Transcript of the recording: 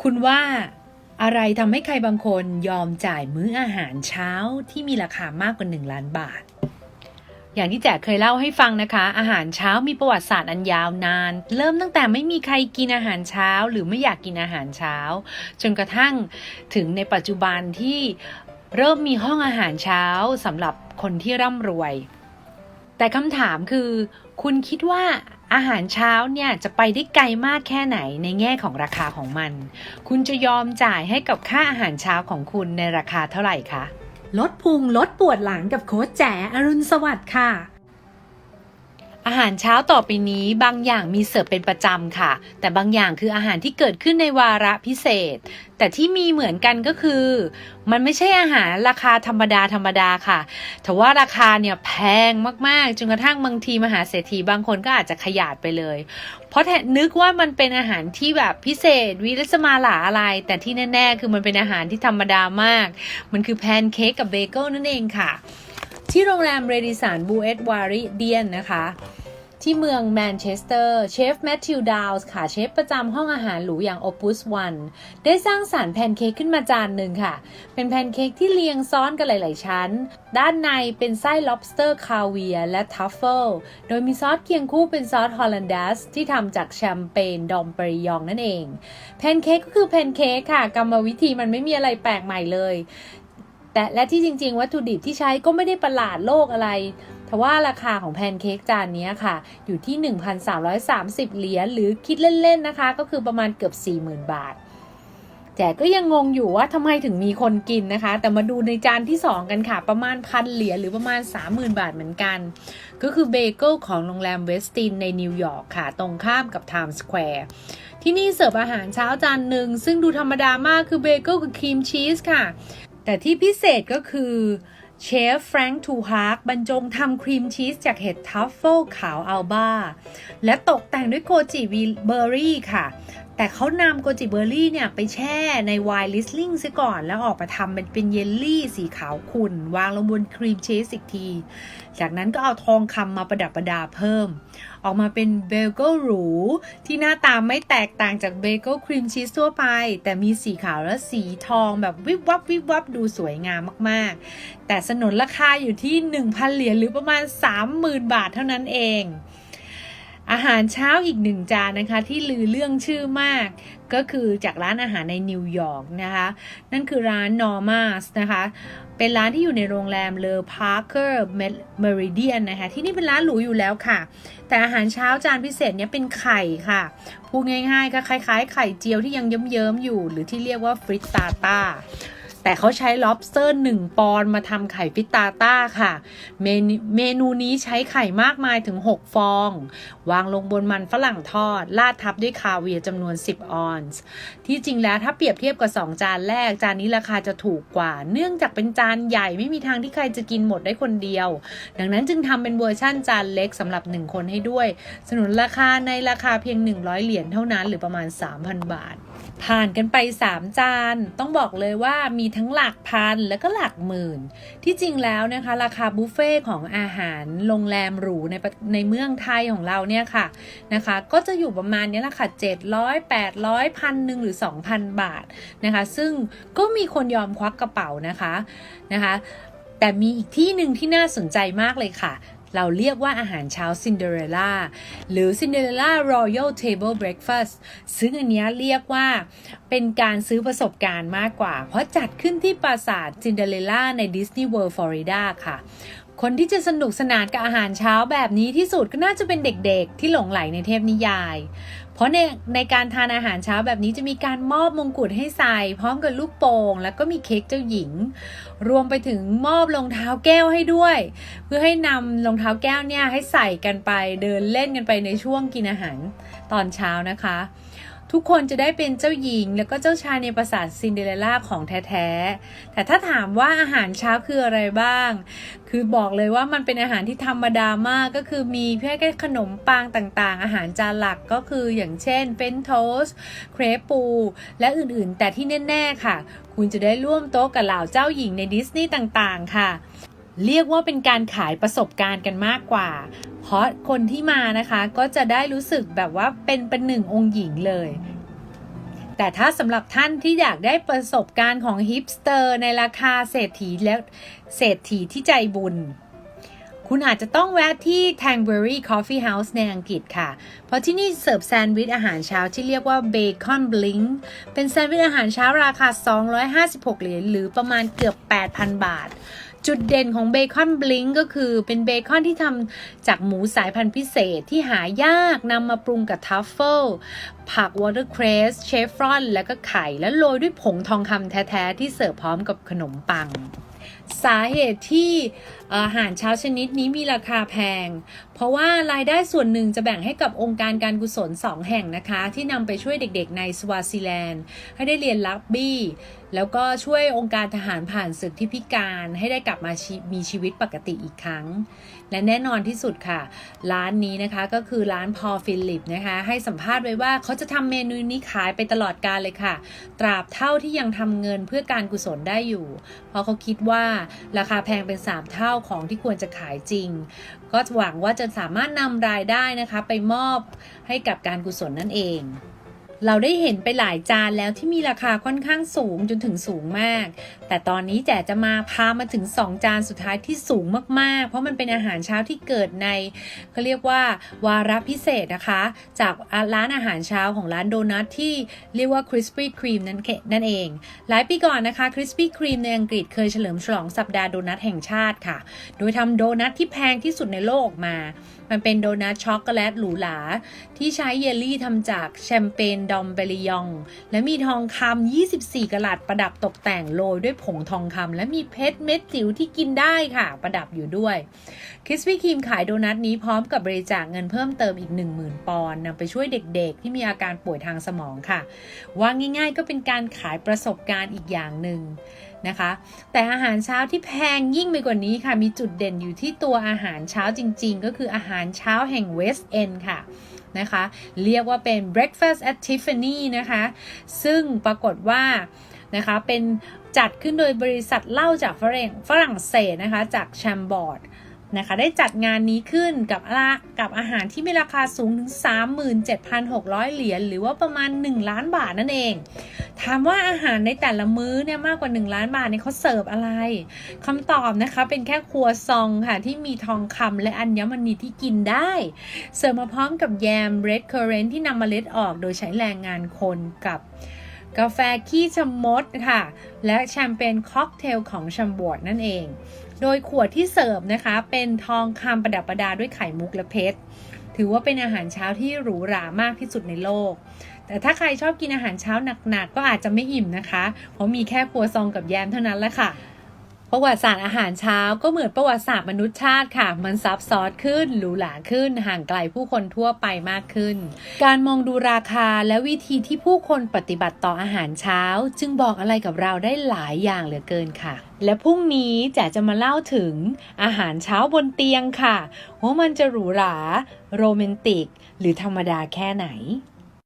คุณว่าอะไรทำให้ใครบางคนยอมจ่ายมื้ออาหารเช้าที่มีราคามากกว่า 1 ล้านบาท อย่างที่แจ๋เคยเล่าให้ฟังนะคะ อาหารเช้ามีประวัติศาสตร์อันยาวนาน เริ่มตั้งแต่ไม่มีใครกินอาหารเช้า หรือไม่อยากกินอาหารเช้า จนกระทั่งถึงในปัจจุบันที่เริ่มมีห้องอาหารเช้าสำหรับคนที่ร่ำรวย แต่คำถามคือ คุณคิดว่า อาหารเช้าเนี่ยจะไปได้ไกลมากแค่ไหนในแง่ของราคาของมัน คุณจะยอมจ่ายให้กับค่าอาหารเช้าของคุณในราคาเท่าไหร่คะ ลดพุงลดปวดหลังกับโค้ชแจ๋อรุณสวัสดิ์ค่ะ อาหารเช้าต่อไปนี้บางอย่างมีเสิร์ฟเป็นประจำค่ะ แต่บางอย่างคืออาหารที่เกิดขึ้นในวาระพิเศษ แต่ที่มีเหมือนกันก็คือ มันไม่ใช่อาหารราคาธรรมดาธรรมดาค่ะ แต่ว่าราคาเนี่ยแพงมากๆจนกระทั่งบางทีมหาเศรษฐีบางคนก็อาจจะขยาดไปเลย เพราะแทนึกว่ามันเป็นอาหารที่แบบพิเศษวิรัสมาหลาอะไร แต่ที่แน่ ๆ คือมันเป็นอาหารที่ธรรมดามาก มันคือแพนเค้กกับเบเกิลนั่นเองค่ะ ที่โรงแรมเรดิสันบูเอตวาริเดียนนะคะ ที่เมืองแมนเชสเตอร์เชฟแมทธิวดาวส์ค่ะเชฟประจำห้องอาหารหรูอย่าง Opus One ได้สร้างสารรค์แพนเค้กขึ้นมาจานหนึ่งค่ะ เป็นแพนเค้กที่เรียงซ้อนกันหลาย ๆ ชั้น ด้านในเป็นไส้ lobster คาเวียและทัฟเฟิลโดยมีซอสเคียงคู่เป็นซอสฮอลแลนดัสที่ทำจากแชมเปญดอมปริยองนั่นเองแพนเค้กก็คือแพนเค้กค่ะกรรมวิธีมันไม่มีอะไรแปลกใหม่เลย แต่และที่จริง ๆ วัตถุดิบที่ใช้ก็ไม่ได้ประหลาดโลกอะไรทว่าราคาของแพนเค้กจานนี้ค่ะ อยู่ที่ 1,330 เหรียญหรือคิดเล่น ๆ นะคะ ก็คือประมาณเกือบ 40,000 บาท แต่ก็ยังงงอยู่ว่าทำไมถึงมีคนกินนะคะ แต่มาดูในจานที่ 2 กันค่ะ ประมาณพันเหรียญหรือประมาณ 30,000 บาทเหมือนกัน ก็คือเบเกิลของโรงแรมเวสตินในนิวยอร์กค่ะ ตรงข้ามกับไทม์สแควร์ที่นี่เสิร์ฟอาหารเช้าจานหนึ่งซึ่งดูธรรมดามากคือเบเกิลกับครีมชีสค่ะ แต่ที่พิเศษก็คือเชฟแฟรงค์ทูฮาร์กบรรจงทำครีมชีสจากเห็ดทัฟเฟิลขาวอัลบาและตกแต่งด้วยโกจิวีเบอร์รี่ค่ะแต่เขานำโกจิเบอร์รี่เนี่ยไปแช่ในไวน์ลิสลิงซะก่อน แล้วออกมาทำเป็นเป็นเยลลี่สีขาวขุ่น วางลงบนครีมชีสอีกที จากนั้นก็เอาทองคำมาประดับประดาเพิ่ม ออกมาเป็นเบเกิลหรูที่หน้าตาไม่แตกต่างจากเบเกิลครีมชีสทั่วไป แต่มีสีขาวและสีทองแบบวิบวับวิบวับดูสวยงามมากๆ แต่สนนราคาอยู่ที่ 1,000 เหรียญหรือประมาณ 30,000 บาทเท่านั้นเอง อาหารเช้าอีกหนึ่งจานนะคะ ที่ลือเรื่องชื่อมาก ก็คือจากร้านอาหารในนิวยอร์กนะคะ นั่นคือร้าน Norma's นะคะ เป็นร้านที่อยู่ในโรงแรมเลอพาร์เกอร์เมริเดียนนะคะ ที่นี่เป็นร้านหรูอยู่แล้วค่ะ แต่อาหารเช้าจานพิเศษเนี้ยเป็นไข่ค่ะ พูดง่ายๆก็คล้ายๆ ไข่เจียวที่ยังเยิ้มๆอยู่ หรือที่เรียกว่าฟริตตาตา แต่เขาใช้ lobster 1 ปอนด์มาทำไข่ฟิตตาต้าค่ะ เมนูเมนูนี้ใช้ไข่มากมายถึง 6 ฟอง วางลงบนมันฝรั่งทอด ราดทับด้วยคาเวียจำนวน 10 ออนซ์ ที่จริงแล้วถ้าเปรียบเทียบกับ 2 จานแรก จานนี้ราคาจะถูกกว่า เนื่องจากเป็นจานใหญ่ไม่มีทางที่ใครจะกินหมดได้คนเดียว ดังนั้นจึงทำเป็นเวอร์ชั่นจานเล็กสำหรับ 1 คนให้ด้วย สนุนราคาในราคาเพียง 100 เหรียญเท่านั้น หรือประมาณ 3,000 บาท ผ่านกันไป 3 จาน ต้องบอกเลยว่ามีทั้งหลักพันแล้วก็หลักหมื่น ที่จริงแล้วนะคะ ราคาบุฟเฟ่ของอาหารโรงแรมหรูในในเมืองไทยของเราเนี่ยค่ะนะคะ ก็จะอยู่ประมาณนี้แหละค่ะ 700 800พันหนึ่งหรือ 2,000 บาทนะคะ ซึ่งก็มีคนยอมควักกระเป๋านะคะนะคะแต่มีอีกที่หนึ่งที่น่าสนใจมากเลยค่ะ เราเรียกว่าอาหารเช้าซินเดอเรลล่าหรือซินเดอเรลล่ารอยัลเทเบิลเบรคฟาสต์ซึ่งอันนี้เรียกว่าเป็นการซื้อประสบการณ์มากกว่า เพราะจัดขึ้นที่ปราสาทซินเดอเรลล่าในดิสนีย์เวิลด์ฟลอริดาค่ะคนที่จะสนุกสนานกับอาหารเช้าแบบนี้ที่สุดก็น่าจะเป็นเด็กๆ ที่หลงไหลในเทพนิยาย เพราะในในการทานอาหารเช้าแบบนี้จะมีการมอบมงกุฎให้ใส่ พร้อมกับลูกโป่ง แล้วก็มีเค้กเจ้าหญิง รวมไปถึงมอบรองเท้าแก้วให้ด้วย เพื่อให้นำรองเท้าแก้วเนี่ยให้ใส่กันไปเดินเล่นกันไปในช่วงกินอาหารตอนเช้านะคะ ทุกคนจะได้เป็นเจ้าหญิง แล้วก็เจ้าชายในปราสาทซินเดอเรลล่าของแท้ๆ แต่ถ้าถามว่าอาหารเช้าคืออะไรบ้าง คือบอกเลยว่ามันเป็นอาหารที่ธรรมดามากก็คือมีเพื่อแค่ขนมปังต่างๆ อาหารจานหลักก็คืออย่างเช่นเฟนโทสเครปปู และอื่นๆ แต่ที่แน่ ๆ ค่ะ คุณจะได้ร่วมโต๊ะกับเหล่าเจ้าหญิงในดิสนีย์ต่างๆ ค่ะ เรียกว่าเป็นการขายประสบการณ์กันมากกว่า เพราะคนที่มานะคะก็จะได้รู้สึกแบบว่าเป็นเป็นหนึ่งองค์หญิงเลย แต่ถ้าสำหรับท่านที่อยากได้ประสบการณ์ของฮิปสเตอร์ในราคาเศรษฐีและเศรษฐีที่ใจบุญ คุณอาจจะต้องแวะที่ Tangberry Coffee House ในอังกฤษค่ะ เพราะที่นี่เสิร์ฟแซนด์วิชอาหารเช้าที่เรียกว่า Bacon Blink เป็นแซนด์วิชอาหารเช้าราคา 256 เหรียญหรือประมาณเกือบ 8,000 บาท จุดเด่นของเบคอนบลิงก็คือเป็นเบคอนที่ทำจากหมูสายพันธุ์พิเศษที่หายากนำมาปรุงกับทัฟเฟิลผักวอเตอร์เครสเชฟรอนแล้วก็ไข่ และโรยด้วยผงทองคำแท้ๆ ที่เสิร์ฟพร้อมกับขนมปัง สาเหตุที่อาหารเช้าชนิดนี้มีราคาแพง เพราะว่ารายได้ส่วนหนึ่งจะแบ่งให้กับองค์การการกุศล 2 แห่งนะคะ ที่นำไปช่วยเด็กๆในสวาซิแลนด์ ให้ได้เรียนรักบี้ แล้วก็ช่วยองค์การทหารผ่านศึกที่พิการให้ได้กลับมามีชีวิตปกติอีกครั้ง และแน่นอนที่สุดค่ะ ร้านนี้นะคะก็คือร้านพอฟิลิปนะคะ ให้สัมภาษณ์ไว้ว่าเขาาจะทำเมนูนี้ขายไปตลอดกาลเลยค่ะ ตราบเท่าที่ยังทำเงินเพื่อการกุศลได้อยู่ เพราะเขาคิดว่าราคาแพงเป็น 3 เท่าของที่ควรจะขายจริง ก็หวังว่าจะสามารถนำรายได้นะคะ ไปมอบให้กับการกุศลนั่นเอง เราได้เห็นไปหลายจานแล้วที่มีราคาค่อนข้างสูงจนถึงสูงมาก แต่ตอนนี้แจจะมาพามาถึง 2 จานสุดท้ายที่สูงมากๆ เพราะมันเป็นอาหารเช้าที่เกิดในเขาเรียกว่าวาระพิเศษนะคะ จากร้านอาหารเช้าของร้านโดนัทที่เรียกว่า Krispy Kreme นั่นนั่นเอง หลายปีก่อนนะคะ Krispy Kreme ในอังกฤษเคยเฉลิมฉลองสัปดาห์โดนัทแห่งชาติค่ะ โดยทำโดนัทที่แพงที่สุดในโลกออกมา มันเป็นโดนัทช็อกโกแลตหรูหราที่ใช้เยลลี่ทำจากแชมเปญดอมเบลิยอง และมีทองคำ 24กะลัดประดับตกแต่งโรยด้วยผงทองคำและมีเพชรเม็ดจิ๋วที่กินได้ค่ะ ประดับอยู่ด้วยคริสปี้ครีมขายโดนัทนี้พร้อมกับบริจาคเงินเพิ่มเติมอีก 10,000 ปอนด์นำไปช่วยเด็กๆ ที่มีอาการป่วยทางสมองค่ะ ว่าง่ายๆก็เป็นการขายประสบการณ์อีกอย่างหนึ่ง นะคะ แต่อาหารเช้าที่แพงยิ่งไปกว่านี้ค่ะ มีจุดเด่นอยู่ที่ตัวอาหารเช้าจริง ๆ ก็คืออาหารเช้าแห่งเวสต์เอนค่ะนะคะ เรียกว่าเป็น breakfast at Tiffany นะคะ ซึ่งปรากฏว่านะคะเป็นจัดขึ้นโดยบริษัทเหล้าจากฝรั่งฝรั่งเศสนะคะ จากแชมบอร์ด นะคะได้จัดงานนี้ขึ้นกับอากับอาหารที่มีราคาสูงถึง 37,600 เหรียญหรือว่าประมาณ 1 ล้านบาทนั่นเอง ถามว่าอาหารในแต่ละมื้อเนี่ยมากกว่า 1 ล้านบาทเนี่ยเขาเสิร์ฟอะไรคำตอบนะคะเป็นแค่ครัวซองค่ะที่มีทองคำและอัญมณีที่กินได้ เสิร์ฟมาพร้อมกับแยม red currant ที่นำมเมล็ดออกโดยใช้แรงงานคนกับกาแฟขี้ชะมดค่ะ และแชมเปญค็อกเทลของชัมบวดนั่นเอง โดยขวดที่เสิร์ฟนะคะ เป็นทองคำประดับประดาด้วยไข่มุกและเพชร ถือว่าเป็นอาหารเช้าที่หรูหรามากที่สุดในโลก แต่ถ้าใครชอบกินอาหารเช้าหนักๆก็อาจจะไม่อิ่มนะคะ เพราะมีแค่ครัวซองกับแยมเท่านั้นแหละค่ะ ประวัติศาสตร์อาหารเช้าก็เหมือนประวัติศาสตร์มนุษยชาติค่ะ มันซับซ้อนขึ้นหรูหราขึ้น ห่างไกลผู้คนทั่วไปมากขึ้น การมองดูราคาและวิธีที่ผู้คนปฏิบัติต่ออาหารเช้า จึงบอกอะไรกับเราได้หลายอย่างเหลือเกินค่ะ และพรุ่งนี้จ๋าจะมาเล่าถึงอาหารเช้าบนเตียงค่ะว่ามันจะหรูหราโรแมนติก หรือธรรมดาแค่ไหน